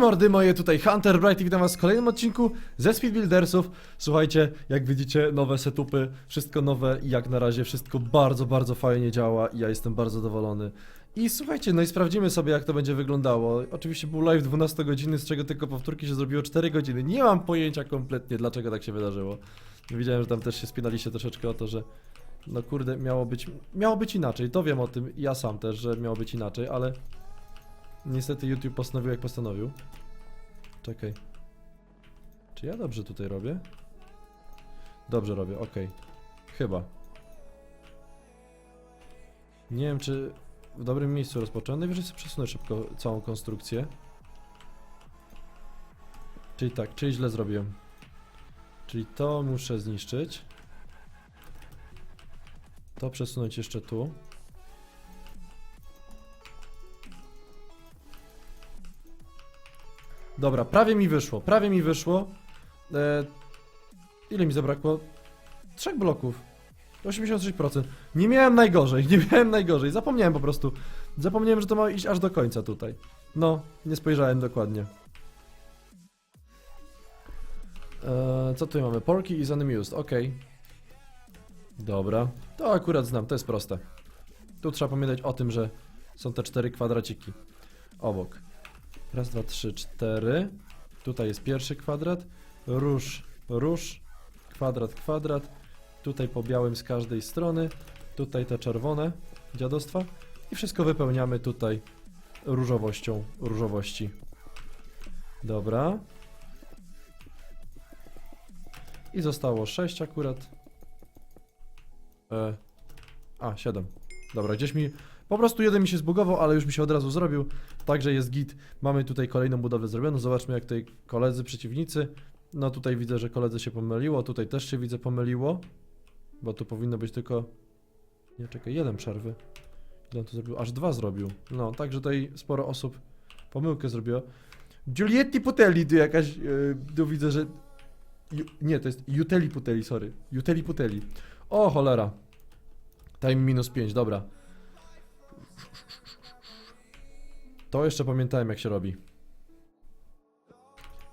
mordy moje, tutaj Hunter Bright i witam was w kolejnym odcinku ze Speed Buildersów. Słuchajcie, jak widzicie, nowe setupy, wszystko nowe i jak na razie wszystko bardzo, bardzo fajnie działa i ja jestem bardzo zadowolony. I słuchajcie, no i sprawdzimy sobie jak to będzie wyglądało. Oczywiście był live 12 godziny, z czego tylko powtórki się zrobiło 4 godziny. Nie mam pojęcia kompletnie dlaczego tak się wydarzyło. Widziałem, że tam też się spinaliście troszeczkę o to, że no kurde, miało być, miało być inaczej. To wiem o tym, ja sam też, że miało być inaczej, ale Niestety YouTube postanowił jak postanowił. Czekaj. Czy ja dobrze tutaj robię? Dobrze robię, okej. Chyba. Nie wiem, czy w dobrym miejscu rozpocząłem. Najwyżej sobie przesunę szybko całą konstrukcję. Czyli tak, czyli źle zrobiłem. Czyli to muszę zniszczyć. To przesunąć jeszcze tu. Dobra, prawie mi wyszło, prawie mi wyszło. E, ile mi zabrakło? Trzech bloków. 86%. Nie miałem najgorzej, nie miałem najgorzej. Zapomniałem po prostu. Zapomniałem, że to ma iść aż do końca tutaj. No, nie spojrzałem dokładnie. E, co tutaj mamy? Porky is unused, ok. Dobra, to akurat znam, to jest proste. Tu trzeba pamiętać o tym, że są te cztery kwadraciki obok. Raz, dwa, trzy, cztery. Tutaj jest pierwszy kwadrat. Róż, róż. Kwadrat, kwadrat. Tutaj po białym z każdej strony. Tutaj te czerwone dziadostwa. I wszystko wypełniamy tutaj różowością różowości. Dobra. I zostało 6 akurat. E, a, 7. Dobra, gdzieś mi po prostu jeden mi się zbugował, ale już mi się od razu zrobił. Także jest git. Mamy tutaj kolejną budowę zrobioną. Zobaczmy jak tutaj koledzy, przeciwnicy. No tutaj widzę, że koledzy się pomyliło. Tutaj też się widzę pomyliło. Bo tu powinno być tylko... Nie, czekaj, jeden przerwy. Ile on tu zrobił? Aż dwa zrobił. No, także tutaj sporo osób pomyłkę zrobiło. Giulietti Putelli tu jakaś... Yy, tu widzę, że... Ju, nie, to jest Juteli Putelli, sorry. Juteli Putelli. O, cholera. Time minus 5, dobra. To jeszcze pamiętałem jak się robi.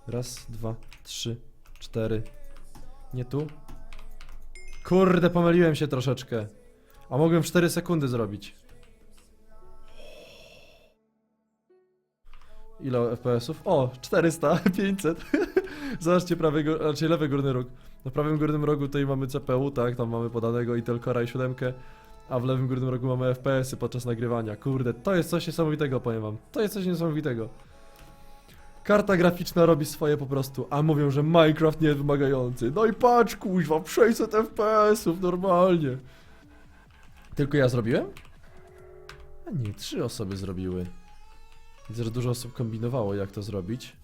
Raz, dwa, trzy, cztery. Nie tu? Kurde, pomyliłem się troszeczkę. A mogłem w 4 sekundy zrobić. Ile FPS-ów? O, 400, 500. Zobaczcie prawy, gó- znaczy lewy górny róg. Na prawym górnym rogu tutaj mamy CPU, tak, tam mamy podanego Intel Core i 7, a w lewym górnym rogu mamy FPS-y podczas nagrywania. Kurde, to jest coś niesamowitego, powiem wam. To jest coś niesamowitego. Karta graficzna robi swoje po prostu, a mówią, że Minecraft nie jest wymagający. No i patrz, kuźwa, 600 FPS-ów, normalnie. Tylko ja zrobiłem? A nie, trzy osoby zrobiły. Widzę, że dużo osób kombinowało, jak to zrobić.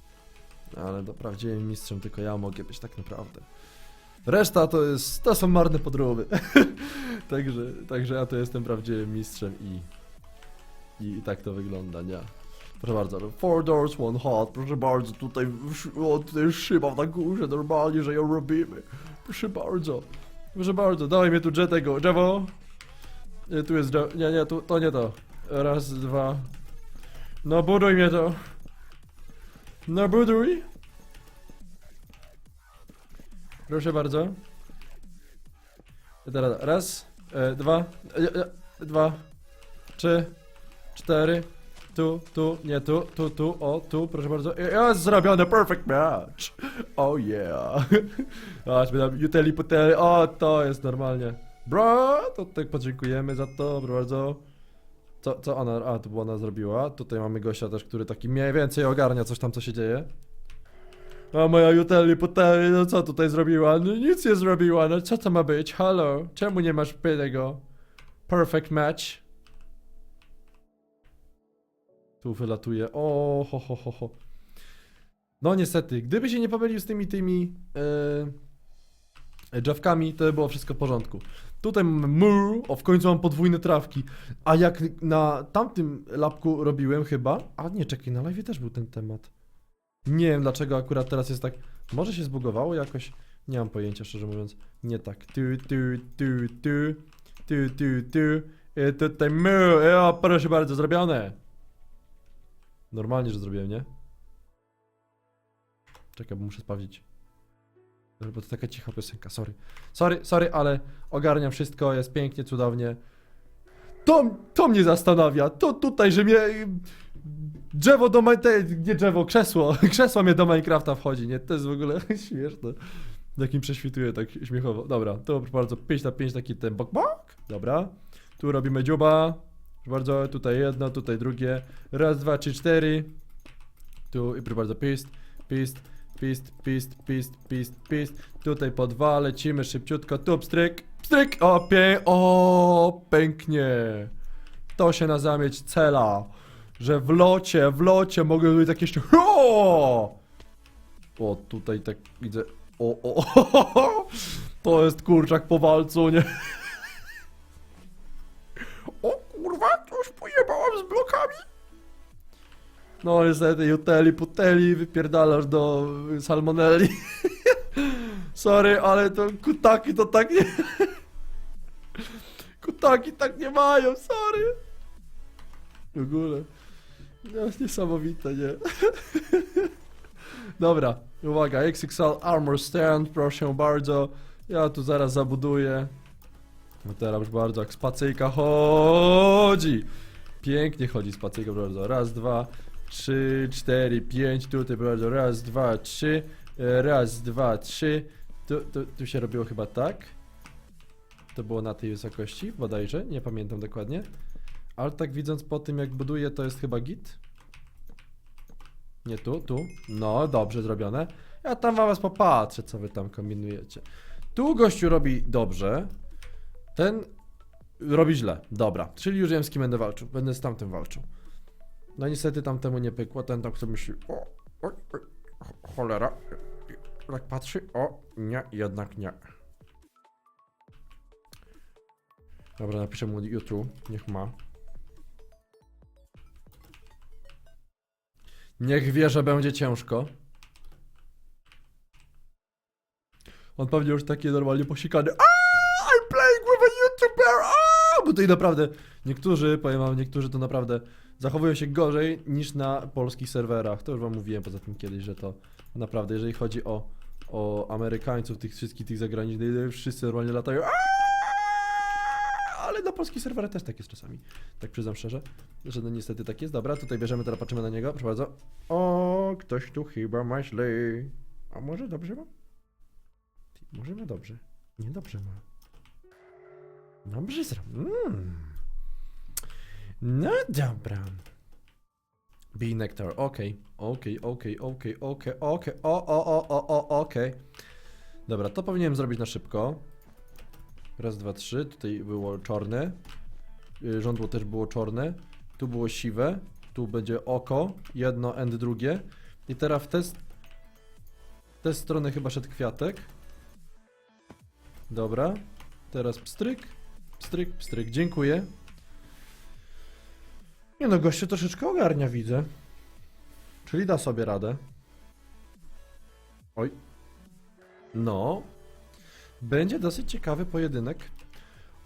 Ale prawdziwym mistrzem tylko ja mogę być tak naprawdę. Reszta to jest, to są marne podróby. także, także ja to jestem prawdziwym mistrzem i, i, tak to wygląda, nie? Proszę bardzo, no, four doors, one hot, proszę bardzo, tutaj, o, tutaj szyba na górze, normalnie, że ją robimy. Proszę bardzo, proszę bardzo, dawaj mnie tu jetego, drzewo. Nie, tu jest drzewo, nie, nie, tu, to nie to. Raz, dwa. No buduj mnie to. No buduj. Proszę bardzo. Teraz raz, dwa, e, dwa, trzy, cztery, tu, tu, nie tu, tu, tu, o, tu, proszę bardzo. Jest zrobione, perfect match. Oh yeah. Aśmy tam uteli puteli, o, to jest normalnie. Bro, to tak podziękujemy za to, proszę bardzo. Co, co ona, a, była ona zrobiła. Tutaj mamy gościa też, który taki mniej więcej ogarnia coś tam, co się dzieje. A moja Juteli Puteli, no co tutaj zrobiła? No nic nie zrobiła, no co to ma być? Halo, czemu nie masz tego? Perfect match. Tu wylatuje, o ho ho ho ho. No niestety, gdyby się nie pomylił z tymi tymi yy, drzewkami, to by było wszystko w porządku. Tutaj mamy mur, o w końcu mam podwójne trawki. A jak na tamtym lapku robiłem chyba, a nie, czekaj, na live też był ten temat. Nie wiem dlaczego akurat teraz jest tak. Może się zbugowało jakoś? Nie mam pojęcia, szczerze mówiąc. Nie tak. Tu, tu, tu, tu, tu, tu, tu. I tutaj my, o, proszę bardzo, zrobione. Normalnie, że zrobiłem, nie? Czekaj, bo muszę sprawdzić. Bo to taka cicha piosenka, sorry. Sorry, sorry, ale ogarniam wszystko, jest pięknie, cudownie. To, to mnie zastanawia, to tutaj, że mnie... Drzewo do Minecrafta, nie drzewo, krzesło, krzesło mnie do Minecrafta wchodzi, nie? To jest w ogóle śmieszne. Jak mi prześwituje tak śmiechowo. Dobra, to proszę bardzo 5 na 5 taki ten bok bok. Dobra. Tu robimy dziuba. Proszę bardzo, tutaj jedno, tutaj drugie. Raz, dwa, trzy, cztery. Tu i proszę bardzo, pist, pist, pist, pist, pist, pist, pist. Tutaj po dwa, lecimy szybciutko. Tu pstryk, pstryk. O, pię, o, pęknie. To się nazywa mieć cela. Że w locie, w locie mogę tutaj tak jeszcze. O! O, tutaj tak widzę. O, o, o, to jest kurczak po walcu, nie? O kurwa, coś pojebałem z blokami. No niestety, juteli, puteli, wypierdalasz do salmonelli. Sorry, ale to kutaki to tak nie... Kutaki tak nie mają, sorry. W ogóle. No, niesamowite, nie? Dobra, uwaga, XXL Armor Stand, proszę bardzo. Ja tu zaraz zabuduję. No teraz już bardzo jak spacyjka chodzi. Pięknie chodzi spacyjka, bardzo. Raz, dwa, trzy, cztery, pięć. Tutaj bardzo. Raz, dwa, trzy. e, Raz, dwa, trzy. Tu, tu, tu się robiło chyba tak. To było na tej wysokości, bodajże, nie pamiętam dokładnie. Ale tak widząc po tym jak buduję, to jest chyba git. Nie tu, tu. No, dobrze zrobione. Ja tam was popatrzę, co wy tam kombinujecie. Tu gościu robi dobrze. Ten robi źle. Dobra, czyli już wiem z kim będę walczył. Będę z tamtym walczył. No niestety tamtemu nie pykło. Ten tam sobie myśli, o, oj, cho- cholera. Tak patrzy, o, nie, jednak nie. Dobra, napiszę mu YouTube, niech ma. Niech wie, że będzie ciężko. On pewnie już taki normalnie posikany. Aaaa, I'm playing with a YouTuber! Aaaa! Bo tutaj naprawdę niektórzy, powiem wam, niektórzy to naprawdę zachowują się gorzej niż na polskich serwerach. To już wam mówiłem poza tym kiedyś, że to naprawdę, jeżeli chodzi o, o Amerykańców, tych wszystkich tych zagranicznych, wszyscy normalnie latają. Aaaa! Polskich serwerach też tak jest czasami. Tak przyznam szczerze, że no niestety tak jest. Dobra, tutaj bierzemy, teraz patrzymy na niego. Proszę bardzo. O, ktoś tu chyba myśli. A może dobrze ma? Może ma dobrze. Niedobrze ma. Dobrze zrobił. Mm. No dobra. Bee Nectar, okej, okej, okej, okej, okej, okej, o, o, o, o, o, okej. Dobra, to powinienem zrobić na szybko. Raz, dwa, trzy, tutaj było czarne. Y, Żądło też było czarne. Tu było siwe. Tu będzie oko, jedno and drugie. I teraz w tę s- w tę stronę chyba szedł kwiatek. Dobra. Teraz pstryk, pstryk, pstryk. Dziękuję. Nie no, gościu troszeczkę ogarnia, widzę. Czyli da sobie radę. Oj. No. Będzie dosyć ciekawy pojedynek.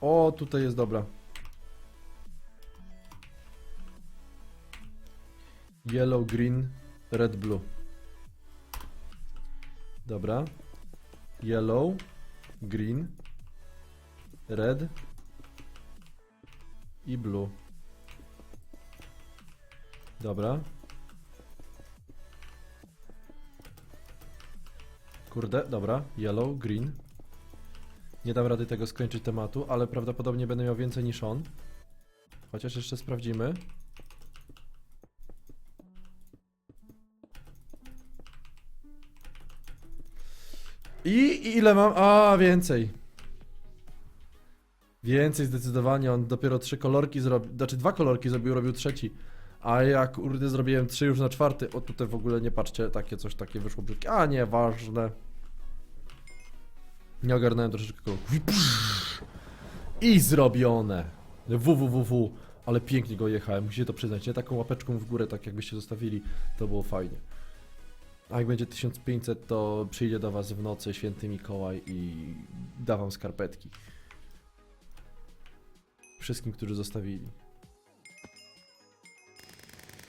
O, tutaj jest dobra. Yellow, green, red, blue. Dobra. Yellow, green, red i blue. Dobra. Kurde, dobra. Yellow, green. Nie dam rady tego skończyć tematu, ale prawdopodobnie będę miał więcej niż on. Chociaż jeszcze sprawdzimy. I ile mam? A, więcej. Więcej zdecydowanie. On dopiero trzy kolorki zrobił. Znaczy dwa kolorki zrobił, robił trzeci. A ja kurde zrobiłem trzy już na czwarty. O tutaj w ogóle nie patrzcie, takie coś takie wyszło brzydkie. A nieważne. Nie ogarnąłem troszeczkę kolorków. I zrobione. www. Ale pięknie go jechałem, musicie to przyznać. Nie taką łapeczką w górę, tak jakbyście zostawili, to było fajnie. A jak będzie 1500, to przyjdzie do was w nocy święty Mikołaj i da wam skarpetki. Wszystkim, którzy zostawili.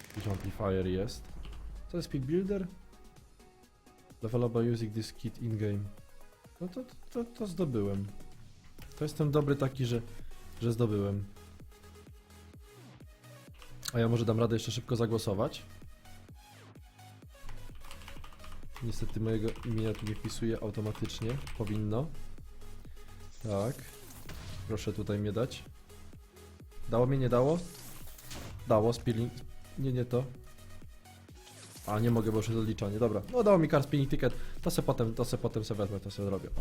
Jakiś amplifier jest. Co jest Speed Builder? By using this kit in-game. No to, to, to zdobyłem. To jestem dobry taki, że, że zdobyłem. A ja może dam radę jeszcze szybko zagłosować. Niestety mojego imienia tu nie wpisuje automatycznie. Powinno. Tak. Proszę tutaj mnie dać. Dało mnie, nie dało? Dało, spilling. Nie, nie to. A, nie mogę, bo już jest odliczanie. Dobra. No dało mi card spinning ticket. To se potem, to se potem se wezmę, to se zrobię. O.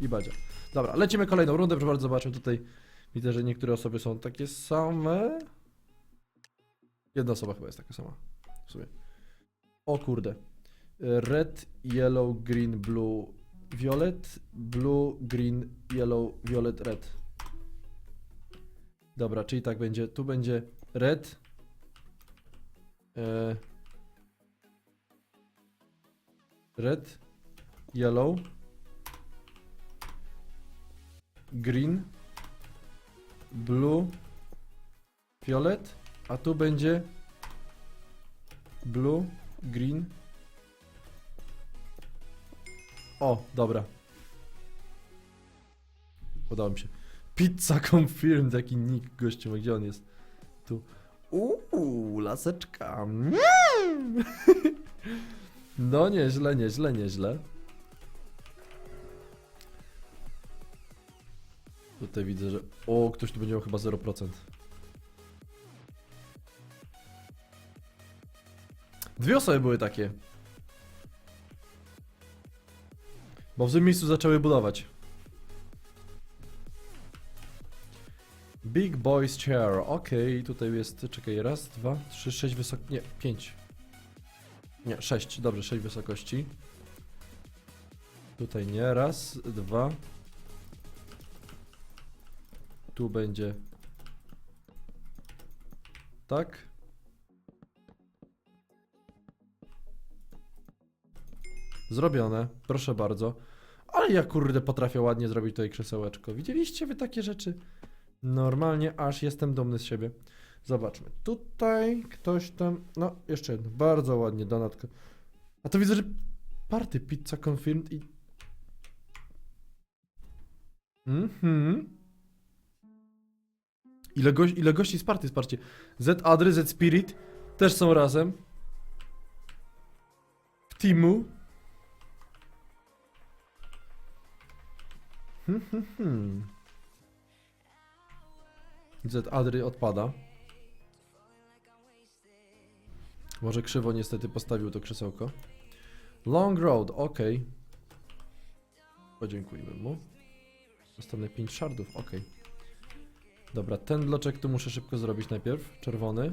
I będzie. Dobra, lecimy kolejną rundę, proszę bardzo, zobaczmy tutaj. Widzę, że niektóre osoby są takie same. Jedna osoba chyba jest taka sama. W sumie. O kurde. Red, yellow, green, blue, violet, blue, green, yellow, violet, red. Dobra, czyli tak będzie. Tu będzie red. E, red, yellow, green, blue, violet, a tu będzie blue, green. O, dobra. Podoba mi się. Pizza confirmed, jaki nick gościu, gdzie on jest? Tu. Uuu, laseczka. Mm. No nieźle, nieźle, nieźle. Tutaj widzę, że... O, ktoś tu będzie miał chyba 0%. Dwie osoby były takie. Bo w tym miejscu zaczęły budować. Big Boys Chair. Okej, tutaj jest. Czekaj, raz, dwa, trzy, sześć wysok. Nie, pięć. Nie, sześć. Dobrze, sześć wysokości. Tutaj nie. Raz, dwa. Tu będzie. Tak. Zrobione, proszę bardzo. Ale ja kurde potrafię ładnie zrobić tutaj krzesełeczko. Widzieliście wy takie rzeczy? Normalnie aż jestem dumny z siebie. Zobaczmy. Tutaj ktoś tam. No, jeszcze jedno. Bardzo ładnie, donatka. A to widzę, że party pizza confirmed i. Mhm. Ile, goś, ile gości z party, sparcie. Z Adry, Z Spirit też są razem. W teamu. Hmm, hmm, hmm. Z Adry odpada. Może krzywo niestety postawił to krzesełko. Long Road, ok. Podziękujmy mu. Następne 5 shardów, ok. Dobra, ten bloczek tu muszę szybko zrobić najpierw. Czerwony.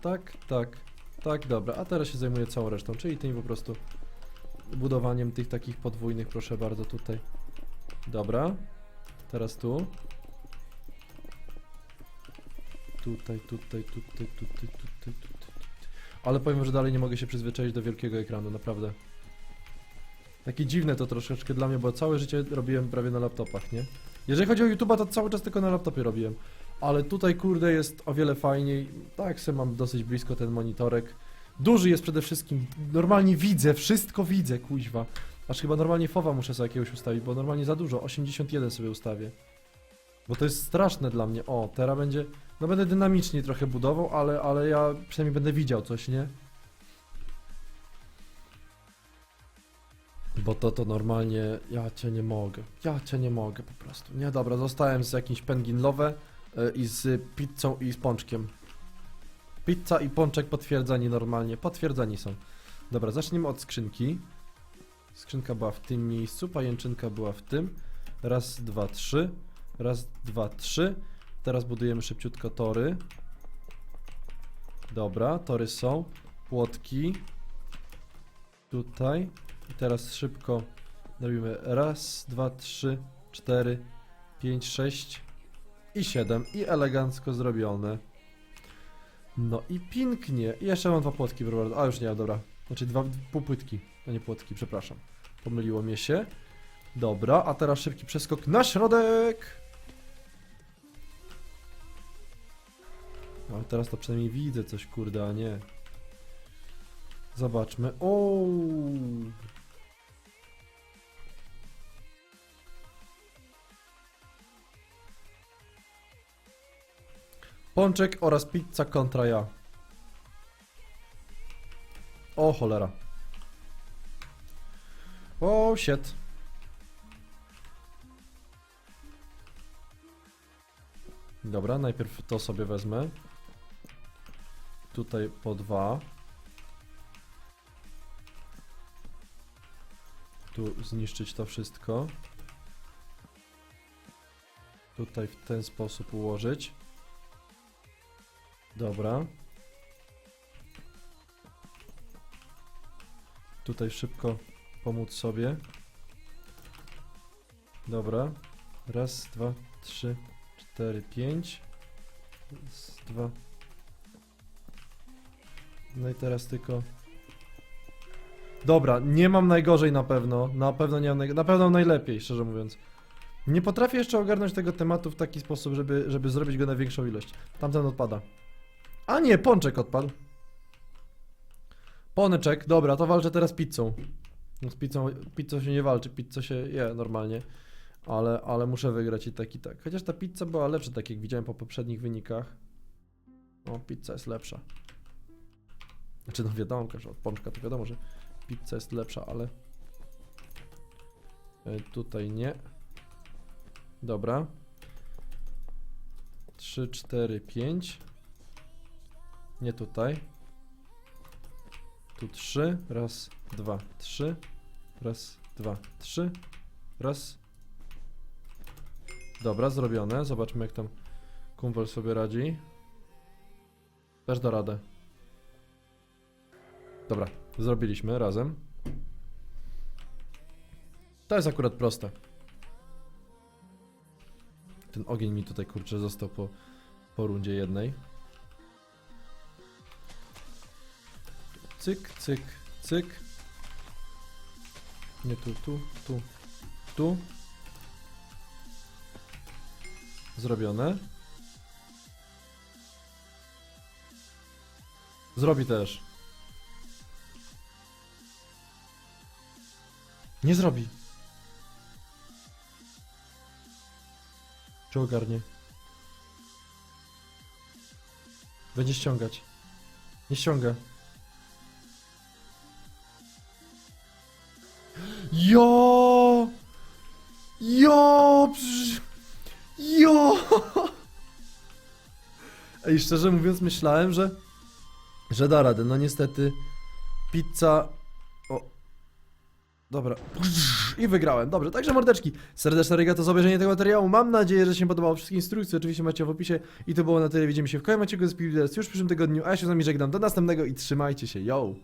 Tak, tak, tak, dobra. A teraz się zajmuję całą resztą, czyli tym po prostu budowaniem tych takich podwójnych, proszę bardzo, tutaj. Dobra. Teraz tu. Tutaj, tutaj, tutaj, tutaj, tutaj, tutaj. Ale powiem, że dalej nie mogę się przyzwyczaić do wielkiego ekranu, naprawdę. Takie dziwne to troszeczkę dla mnie, bo całe życie robiłem prawie na laptopach, nie? Jeżeli chodzi o YouTube'a, to cały czas tylko na laptopie robiłem. Ale tutaj, kurde, jest o wiele fajniej. Tak, sobie mam dosyć blisko ten monitorek. Duży jest przede wszystkim. Normalnie widzę, wszystko widzę, kuźwa. Aż chyba normalnie fowa muszę sobie jakiegoś ustawić, bo normalnie za dużo. 81 sobie ustawię. Bo to jest straszne dla mnie. O, teraz będzie... No będę dynamicznie trochę budował, ale, ale ja przynajmniej będę widział coś, nie? Bo to to normalnie, ja cię nie mogę, ja cię nie mogę po prostu. Nie, dobra, zostałem z jakimś pengin love y, i z pizzą i z pączkiem. Pizza i pączek potwierdzani normalnie, potwierdzani są. Dobra, zacznijmy od skrzynki. Skrzynka była w tym miejscu, pajęczynka była w tym. Raz, dwa, trzy. Raz, dwa, trzy. Teraz budujemy szybciutko tory. Dobra, tory są. Płotki. Tutaj. I teraz szybko robimy raz, dwa, trzy, cztery, pięć, sześć i siedem. I elegancko zrobione. No i pięknie. I jeszcze mam dwa płotki, bardzo. A już nie, dobra. Znaczy dwa półpłytki, a nie płotki, przepraszam. Pomyliło mnie się. Dobra, a teraz szybki przeskok na środek. Ale teraz to przynajmniej widzę coś, kurde, a nie. Zobaczmy. O. Pączek oraz pizza kontra ja. O cholera. O shit. Dobra, najpierw to sobie wezmę. Tutaj po dwa. Tu zniszczyć to wszystko. Tutaj w ten sposób ułożyć. Dobra. Tutaj szybko pomóc sobie. Dobra. Raz, dwa, trzy, cztery, pięć. Raz, dwa. No i teraz tylko. Dobra, nie mam najgorzej na pewno. Na pewno nie mam naj... Na pewno najlepiej, szczerze mówiąc. Nie potrafię jeszcze ogarnąć tego tematu w taki sposób, żeby, żeby zrobić go na większą ilość. Tamten odpada. A nie, pączek odpadł. Poneczek, dobra, to walczę teraz pizzą. No z pizzą, pizzą się nie walczy, pizzą się je normalnie. Ale, ale muszę wygrać i tak i tak. Chociaż ta pizza była lepsza, tak jak widziałem po poprzednich wynikach. O, pizza jest lepsza. Znaczy, no wiadomo, że od pączka to wiadomo, że pizza jest lepsza, ale... E, Tutaj nie. Dobra. 3, 4, 5. Nie tutaj. Tu 3. Raz, dwa, trzy. Raz, dwa, trzy. Raz. Dobra, zrobione. Zobaczmy jak tam kumpel sobie radzi. Też da radę. Dobra, zrobiliśmy razem. To jest akurat proste. Ten ogień mi tutaj kurczę został po, po rundzie jednej. Cyk, cyk, cyk. Nie tu, tu, tu, tu. Zrobione. Zrobi też. Nie zrobi. Czy ogarnie? Będzie ściągać. Nie ściąga. Jo! Jo! Jo! Ej, szczerze mówiąc, myślałem, że. że da radę. No niestety. Pizza. Dobra. I wygrałem. Dobrze, także mordeczki. Serdeczna regato za obejrzenie tego materiału. Mam nadzieję, że się podobało. Wszystkie instrukcje oczywiście macie w opisie. I to było na tyle. Widzimy się w kolejnym odcinku z Piłki już w przyszłym tygodniu. A ja się z wami żegnam. Do następnego i trzymajcie się. Yo!